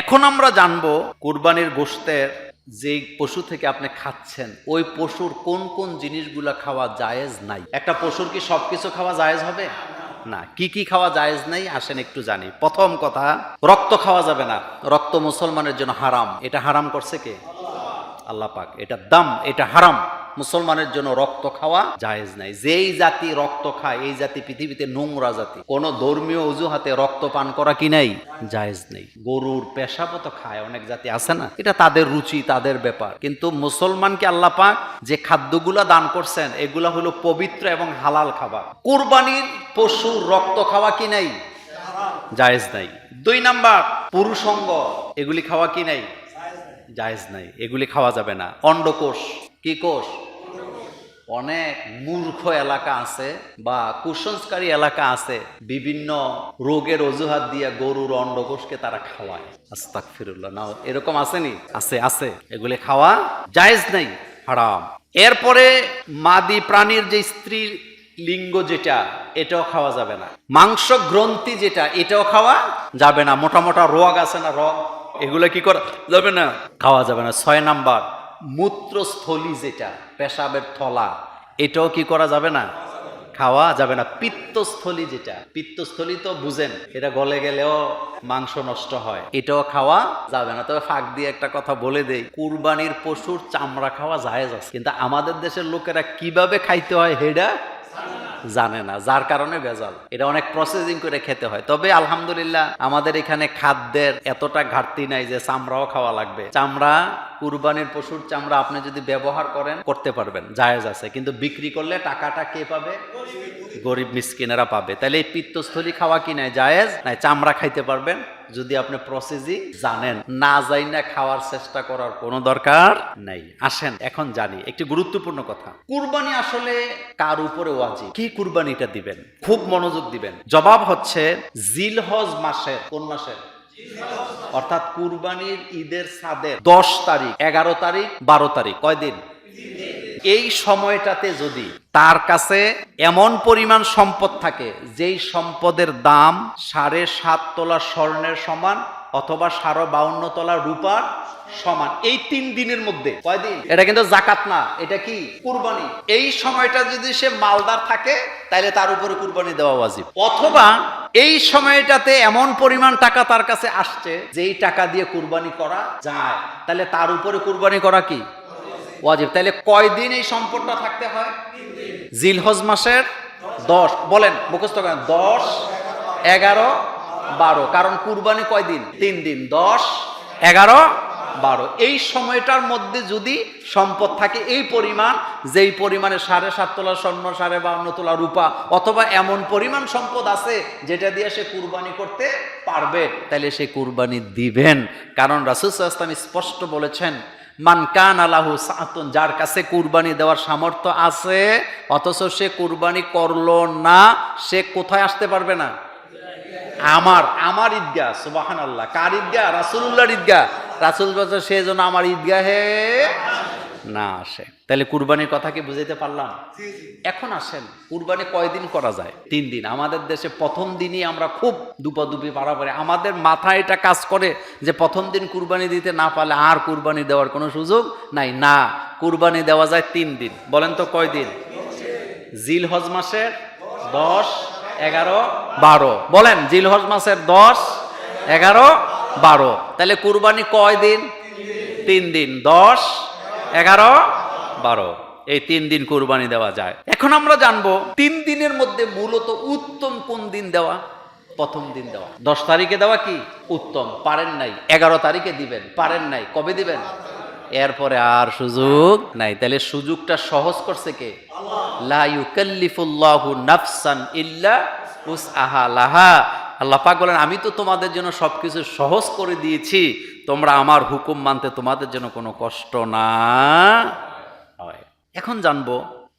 এখন আমরা জানব কুরবানির গোশতের যে পশু থেকে আপনি খাচ্ছেন, ওই পশুর কোন কোন জিনিসগুলা খাওয়া জায়েজ নাই? একটা পশুর কি সবকিছু খাওয়া জায়েজ হবে? না, কি কি খাওয়া জায়েজ নাই? আসেন একটু জানি। প্রথম কথা, রক্ত খাওয়া যাবে না। রক্ত মুসলমানের জন্য হারাম। এটা হারাম করছে কে? আল্লাহ পাক। এটা দাম, এটা হারাম। মুসলমানের জন্য রক্ত খাওয়া জায়েজ নাই। যেই জাতি রক্ত খায়, এই জাতি পৃথিবীতে নোংরা জাতি। কোন ধর্মীয় অজুহাতে রক্ত পান করা কি নাই? জায়েজ নেই। গরুর পেশাবো তো খায়, অনেক জাতি আছে না? এটা তাদের রুচি, তাদের ব্যাপার। কিন্তু মুসলমানকে আল্লাহ পাক যে খাদ্যগুলা দান করছেন, এগুলা হলো পবিত্র এবং হালাল খাবার। কুরবানির পশুর রক্ত খাওয়া কি নাই? জায়েজ নাই। দুই নাম্বার পুরুষঙ্গ এগুলি খাওয়া কি নাই? জায়েজ নাই। এগুলি খাওয়া যাবে না। অন্ডকোষ, কি কোষ? অনেক মূর্খ এলাকা আছে বা কুসংস্কারী এলাকা আছে। বিভিন্ন রোগের অজুহাত দিয়ে গরুর অন্ডকোষকে তারা খাওয়ায়। আস্তাক ফিরুল্লাহ নাও, এরকম আসেনি? আছে আছে। এগুলি খাওয়া জায়েজ নেই, হারাম। এরপরে মাদি প্রাণীর যে স্ত্রী লিঙ্গ যেটা, এটাও খাওয়া যাবে না। মাংস গ্রন্থি যেটা, এটাও খাওয়া যাবে না। মোটা মোটা রোগ আছে না রোগ? এগুলো কি করা যাবে না? খাওয়া যাবে না। ছয় নাম্বার, মূত্রস্থলী যেটা পেশাবের থলা। এটাও কি করা যাবে না? খাওয়া যাবে না। পিত্তস্থলী যেটা। পিত্তস্থলী তো বুঝেন, এটা গলে গেলেও মাংস নষ্ট হয়। এটাও খাওয়া যাবে না। তবে ফাঁক দিয়ে একটা কথা বলে দেই। কুরবানির পশুর চামড়া খাওয়া যায় কিন্তু আমাদের দেশের লোকেরা কীভাবে খাইতে হয় হেডা? জানে না, যার কারণে ভেজাল। এটা অনেক প্রসেসিং করে খেতে হয়। তবে আলহামদুলিল্লাহ আমাদের এখানে খাদ্যের এতটা ঘাটতি নাই যে চামড়াও খাওয়া লাগবে। চামড়া, কুরবানির পশুর চামড়া আপনি যদি ব্যবহার করেন, করতে পারবেন, জায়েজ আছে। কিন্তু বিক্রি করলে টাকাটা কে পাবে? গরিব মিসকিনেরা পাবে। তাহলে এই পিত্তস্থলী খাওয়া কি নাই? জায়েজ? নাই, চামড়া খাইতে পারবেন যদি আপনি প্রসেসিং জানেন, না যাই না খাওয়ার চেষ্টা করার কোনো দরকার নাই। আসেন, এখন জানি। একটি গুরুত্বপূর্ণ কথা। কুরবানি আসলে কার উপরে ওয়াজি কি কুরবানিটা দিবেন? খুব মনোযোগ দিবেন। জবাব হচ্ছে জিলহজ মাসের, কোন মাসের? অর্থাৎ কুরবানির ঈদের সাদের দশ তারিখ, এগারো তারিখ, বারো তারিখ। কয়দিন? এই সময়টাতে যদি তার কাছে এমন পরিমাণ সম্পদ থাকে, যেই সম্পদের দাম সাড়ে সাত তোলা স্বর্ণের সমান অথবা সাড়ে বাউন্ন তোলা রূপার সমান, এই তিন দিনের মধ্যে কয়দিন এটা কিন্তু জাকাত না, এটা কি? কুরবানি। এই সময়টা যদি সে মালদার থাকে তাহলে তার উপরে কুরবানি দেওয়া উচিত অথবা এই সময়টাতে এমন পরিমাণ টাকা তার কাছে আসছে, যেই টাকা দিয়ে কুরবানি করা যায় তাহলে তার উপরে কুরবানি করা কি? ওয়াজিব। তাহলে কয়দিন এই সম্পদটা থাকতে হয়? জিলহজ মাসের দশ। বলেন, মুখস্থ করেন, দশ, এগারো, বারো। কারণ কুরবানি কয়দিন? তিন দিন। দশ, এগারো, বারো। এই সময়টার মধ্যে যদি সম্পদ থাকে, এই পরিমাণ, যেই পরিমাণে সাড়ে সাত তোলা স্বর্ণ, সাড়ে বাউন্ন তোলা রূপা, অথবা এমন পরিমাণ সম্পদ আছে, যেটা দিয়ে সে কুরবানি করতে পারবে তাহলে সে কুরবানি দিবেন। কারণ রাসুল স্পষ্ট বলেছেন মান কান আলাহু সাতুন, যার কাছে কুরবানি দেওয়ার সামর্থ্য আছে, অথচ সে কুরবানি করল না, সে কোথায় আসতে পারবে না? আমার আমার ঈদগাহ সুবাহান আল্লাহ কার ঈদগাহ? রাসুল্লাহর ঈদগাহ। রাসুল বলছে, সে যেন আমার ঈদগাহে না আসে। তাহলে কুরবানির কথা কি বুঝাইতে পারলাম? এখন আসেন কুরবানি কয়দিন করা যায়? তিন দিন। আমাদের দেশে প্রথম দিনই আমরা খুব দুপাদুপি পারাপারে আমাদের মাথায় এটা কাজ করে যে প্রথম দিন কুরবানি দিতে না পারলে আর কুরবানি দেওয়ার কোনো সুযোগ নাই। না কুরবানি দেওয়া যায় তিন দিন। বলেন তো কয়দিন? জিল হজ মাসের দশ এগারো বারো। বলেন জিল হজ মাসের দশ এগারো বারো। তাহলে কুরবানি কয় দিন। তিন দিন। দশ এগারো, বারো। এই তিন দিন কুরবানি দেওয়া যায়। এখন আমরা জানব, তিন দিনের মধ্যে মূলত উত্তম কোন দিন দেওয়া? প্রথম দিন দেওয়া। দশ তারিখে দেওয়া কি? উত্তম। পারেন নাই। এগারো তারিখে দিবেন। পারেন নাই। কবে দিবেন? এরপরে আর সুযোগ নাই। তাহলে সুযোগটা সহজ করছে কে? লা ইউকাল্লিফুল্লাহু নাফসান ইল্লা উসআহা লাহা। আল্লাহ পাক বলেন, আমি তো তোমাদের জন্য সবকিছু সহজ করে দিয়েছি। তোমরা আমার হুকুম মানতে তোমাদের জন্য কোনো কষ্ট না। হয়। এখন জানব,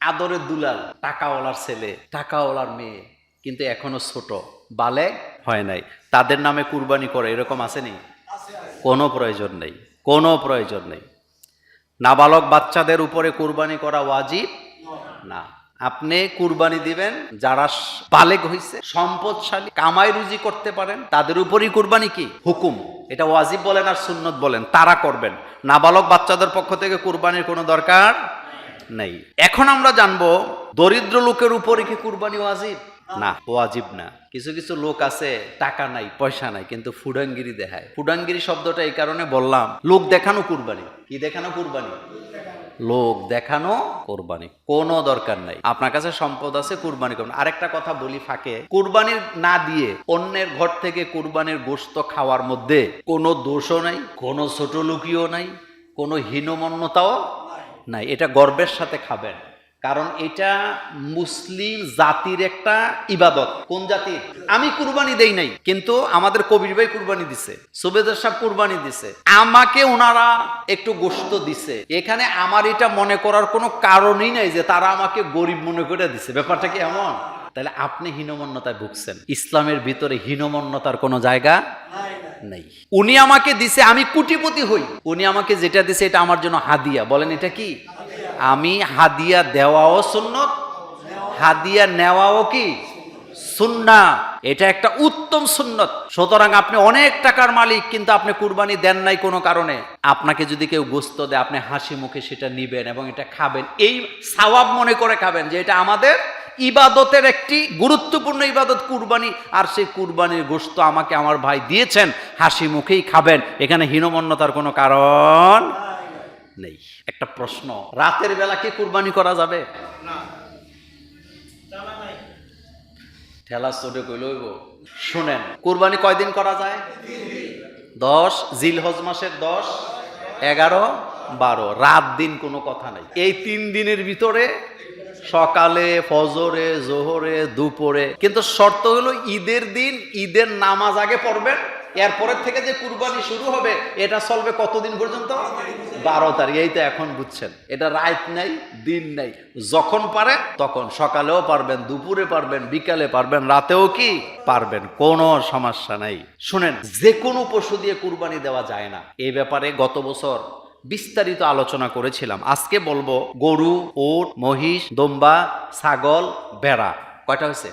আদরের দুলাল, টাকাওয়ালার ছেলে, টাকাওয়ালার মেয়ে, কিন্তু এখনও ছোট বালে হয় নাই। তাদের নামে কুরবানি করে, এরকম আসেনি কোনো প্রয়োজন নেই, কোনো প্রয়োজন নেই। নাবালক বাচ্চাদের উপরে কুরবানি করা ওয়াজিব না। আপনি কুরবানি দিবেন, যারা বালেগ হইছে, সম্পদশালী, কামাই রুজি করতে পারেন, তাদের উপরই কুরবানি কি? হুকুম। এটা ওয়াজিব বলেন আর সুন্নত বলেন, তারা করবেন। নাবালক বাচ্চাদের পক্ষ থেকে কুরবানির কোনো দরকার নেই। এখন আমরা জানব, দরিদ্র লোকের উপরে কি কুরবানি ওয়াজিব? না ওয়াজিব না। কিছু কিছু লোক আছে, টাকা নাই, পয়সা নাই, কিন্তু ফুডাঙ্গিরি দেখায়। ফুডাঙ্গিরি শব্দটা এই কারণে বললাম, লোক দেখানো কুরবানি। কি দেখানো কুরবানি? লোক দেখানো কোরবানি। কোনো দরকার নাই। আপনার কাছে সম্পদ আছে, কুরবানি করুন। আরেকটা কথা বলি ফাঁকে। কুরবানির না দিয়ে অন্যের ঘর থেকে কুরবানির গোস্ত খাওয়ার মধ্যে কোনো দোষও নাই, কোনো ছোট লুকিও নাই, কোনো হীনমন্যতাও নাই। এটা গর্বের সাথে খাবেন। কারণ এটা মুসলিম জাতির একটা ইবাদত। কোন জাতির আমি কুরবানি দেই নাই, কিন্তু আমাদের কবির ভাই কুরবানি দিছে, সুবেদার সাহেব কুরবানি দিছে। আমাকে ওনারা একটু গোস্ত দিছে। এখানে আমার এটা মনে করার কোনো কারণই নাই যে তারা আমাকে গরিব মনে করে দিছে। ব্যাপারটা কি এমন? তাহলে আপনি হীনমন্যতায় ভুগছেন। ইসলামের ভিতরে হীনমন্যতার কোনো জায়গা নেই। উনি আমাকে দিছে, আমি কুটিপতি হই। উনি আমাকে যেটা দিছে, এটা আমার জন্য হাদিয়া। বলেন এটা কি? আমি হাদিয়া দেওয়াও সুন্নত, হাদিয়া নেওয়াও কি? সুন্না। এটা একটা উত্তম সুন্নত। সুতরাং আপনি অনেক টাকার মালিক, কিন্তু আপনি কুরবানি দেন নাই কোনো কারণে। আপনাকে যদি কেউ গোস্ত দেয়, আপনি হাসি মুখে সেটা নিবেন এবং এটা খাবেন। এই সাওয়াব মনে করে খাবেন যে এটা আমাদের ইবাদতের একটি গুরুত্বপূর্ণ ইবাদত, কুরবানি। আর সেই কুরবানির গোস্ত আমাকে আমার ভাই দিয়েছেন, হাসি মুখেই খাবেন। এখানে হীনমন্যতার কোনো কারণ নেই। একটা প্রশ্ন রাতের বেলা কি কুরবানি করা যাবে? ঠেলা চোটে কইল শুনেন কুরবানি কয়দিন করা যায়? দশ জিল হজ মাসের দশ এগারো বারো। রাত দিন কোনো কথা নাই। এই তিন দিনের ভিতরে সকালে ফজরে জোহরে দুপুরে। কিন্তু শর্ত হলো ঈদের দিন ঈদের নামাজ আগে পড়বেন। এরপরের থেকে যে কুরবানি শুরু হবে, এটা চলবে কতদিন পর্যন্ত? বারো তারিখ। এই তো এখন বুঝছেন, এটা রাত নাই, দিন নাই। যখন পারে তখন, সকালেও পারবেন, দুপুরে পারবেন, বিকালে পারবেন, রাতেও কি পারবেন, কোনো সমস্যা নাই। শুনেন যে কোনো পশু দিয়ে কুরবানি দেওয়া যায় না। এই ব্যাপারে গত বছর বিস্তারিত আলোচনা করেছিলাম। আজকে বলব, গরু ওট মহিষ, দম্বা, ছাগল বেড়া কয়টা হয়েছে?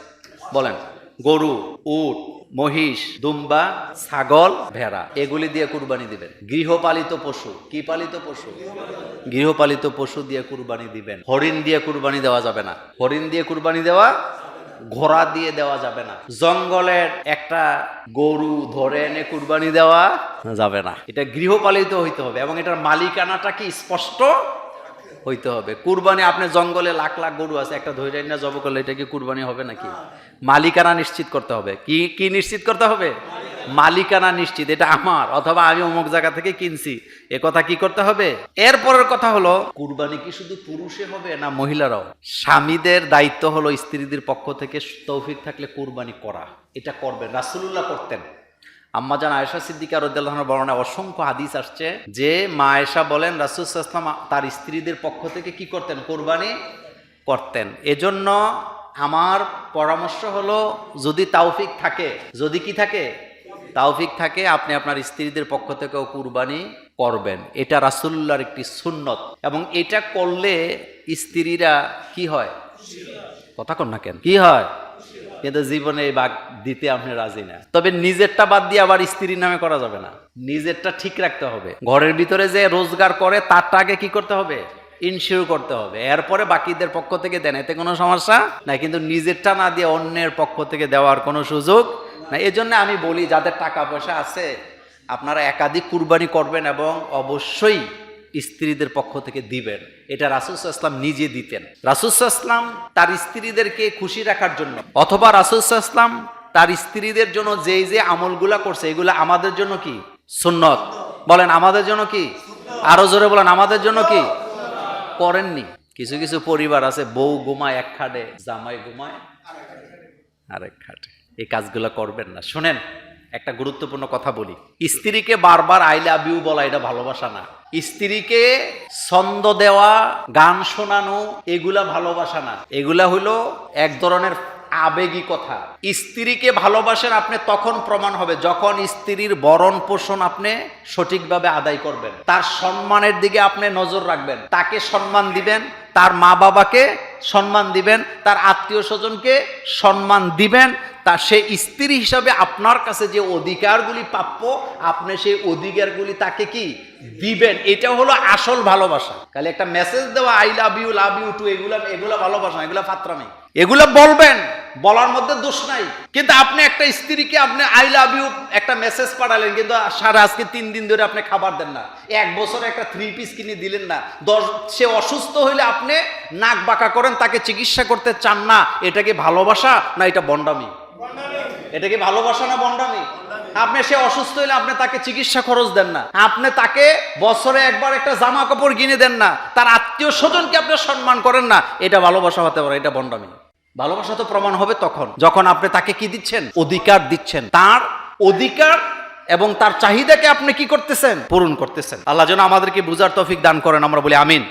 বলেন। গরু, উট মহিষ, দুম্বা, ছাগল, ভেড়া, এগুলি দিয়ে কুরবানি দিবেন। গৃহপালিত পশু, কি পালিত পশু? গৃহপালিত পশু দিয়ে কুরবানি দিবেন। হরিণ দিয়ে কুরবানি দেওয়া যাবে না। হরিণ দিয়ে কুরবানি দেওয়া, ঘোড়া দিয়ে দেওয়া যাবে না। জঙ্গলের একটা গরু ধরে এনে কুরবানি দেওয়া যাবে না। এটা গৃহপালিত হইতে হবে এবং এটার মালিকানাটা কি স্পষ্ট? হইতে হবে। কুরবানি আপনি জঙ্গলে লাখ লাখ গরু আছে একটা ধৈর্য না জব করলে এটা কি কুরবানি হবে নাকি? মালিকানা নিশ্চিত করতে হবে। কি কি নিশ্চিত করতে হবে? মালিকানা। নিশ্চিত এটা আমার অথবা আমি অমুক জায়গা থেকে কিনছি। এ কথা কি করতে হবে? এরপরের কথা হলো কুরবানি কি শুধু পুরুষে হবে না মহিলারাও? স্বামীদের দায়িত্ব হলো স্ত্রীদের পক্ষ থেকে তৌফিক থাকলে কুরবানি করা। এটা করবেন রাসুলুল্লাহ করতেন। আম্মাজান আয়েশা সিদ্দিকা রদ্দাল্লাহর বর্ণনায় অসংখ্য হাদিস আসছে যে মা আয়েশা বলেন, রাসুল ইসলাম তার স্ত্রীদের পক্ষ থেকে কি করতেন? কোরবানি করতেন। এজন্য আমার পরামর্শ হলো, যদি তাওফিক থাকে, যদি কি থাকে? তাওফিক থাকে, আপনি আপনার স্ত্রীদের পক্ষ থেকেও কুরবানি করবেন। এটা রাসুল্লার একটি সুন্নত। এবং এটা করলে স্ত্রীরা কি হয়? কথা কন না কেন? কি হয়? কিন্তু জীবনে এই বাঘ দিতে আপনি রাজি না। তবে নিজেরটা বাদ দিয়ে আবার স্ত্রীর নামে করা যাবে না। নিজেরটা ঠিক রাখতে হবে। ঘরের ভিতরে যে রোজগার করে, তারটা আগে কি করতে হবে? ইনশিওর করতে হবে। এরপরে বাকিদের পক্ষ থেকে দেন। এতে কোনো সমস্যা না কিন্তু নিজেরটা না দিয়ে অন্যের পক্ষ থেকে দেওয়ার কোনো সুযোগ না এজন্য আমি বলি, যাদের টাকা পয়সা আছে, আপনারা একাধিক কুরবানি করবেন এবং অবশ্যই স্ত্রীদের পক্ষ থেকে দিবেন। এটা রাসুসাল্লাম নিজে দিতেন। রাসুসাল্লাম তার স্ত্রীদেরকে খুশি রাখার জন্য, অথবা রাসুসাল্লাম তার স্ত্রীদের জন্য যেই যে আমলগুলা করছে, এগুলো আমাদের জন্য কি? সুন্নত। বলেন, আমাদের জন্য কি? আরও জোরে বলেন, আমাদের জন্য কি? করেননি। কিছু কিছু পরিবার আছে, বউ ঘুমায়, এক খাটে, জামাই ঘুমায়, আরেক খাটে। এই কাজগুলো করবেন না। শুনেন একটা গুরুত্বপূর্ণ কথা বলি। স্ত্রীকে বারবার আই লাভ ইউ বলা এটা ভালোবাসা না। স্ত্রীকে ছন্দ দেওয়া, গান শোনানো, এগুলা ভালোবাসা না। এগুলা হলো এক ধরনের আবেগী কথা। স্ত্রীকে ভালোবাসেন আপনি তখন প্রমাণ হবে যখন স্ত্রীর বরণ পোষণ আপনি সঠিকভাবে আদায় করবেন। তার সম্মানের দিকে আপনি নজর রাখবেন। তাকে সম্মান দিবেন তার মা বাবাকে সম্মান দিবেন, তার আত্মীয় স্বজনকে সম্মান দিবেন, তা সে স্ত্রী হিসাবে আপনার কাছে যে অধিকারগুলি প্রাপ্য, আপনি সেই অধিকারগুলি তাকে কি দিবেন? এটা হলো আসল ভালোবাসা। তাহলে একটা মেসেজ দেওয়া I love you love you too এগুলা, এগুলো ভালোবাসা এগুলো এগুলা ফাত্রামি। এগুলো বলবেন। বলার মধ্যে দোষ নাই। কিন্তু আপনি একটা স্ত্রীকে আপনি আই লাভ ইউ একটা মেসেজ পাঠালেন, কিন্তু সারা আজকে তিন দিন ধরে আপনি খাবার দেন না। এক বছরে একটা থ্রি পিস কিনে দিলেন না। দশ, সে অসুস্থ হইলে আপনি নাক বাঁকা করেন, তাকে চিকিৎসা করতে চান না। এটা কি ভালোবাসা না এটা বন্ডামি? এটা কি ভালোবাসা না বন্ডামি? আপনি সে অসুস্থ হইলে আপনি তাকে চিকিৎসা খরচ দেন না। আপনি তাকে বছরে একবার একটা জামা কাপড় কিনে দেন না। তার আত্মীয় স্বজনকে আপনি সম্মান করেন না। এটা ভালোবাসা হতে পারে, এটা বন্ডামি। ভালোবাসা তো প্রমাণ হবে তখন। যখন আপনি তাকে কি দিচ্ছেন? অধিকার দিচ্ছেন। তার অধিকার এবং তার চাহিদাকে আপনি কি করতেছেন? পূরণ করতেছেন। আল্লাহ যেন আমাদেরকে বুঝার তফিক দান করেন, আমরা বলি আমিন।